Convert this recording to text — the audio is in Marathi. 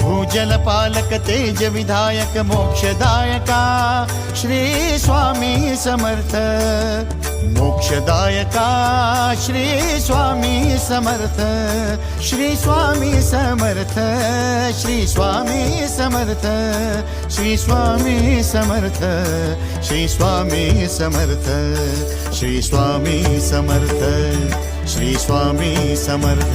भूजल पालक तेज विधायक मोक्षदायका श्री स्वामी समर्थ. मोक्षदायका श्री स्वामी समर्थ. श्री स्वामी समर्थ श्री स्वामी समर्थ. श्री स्वामी समर्थ श्री स्वामी समर्थ. श्री स्वामी समर्थ श्री स्वामी समर्थ.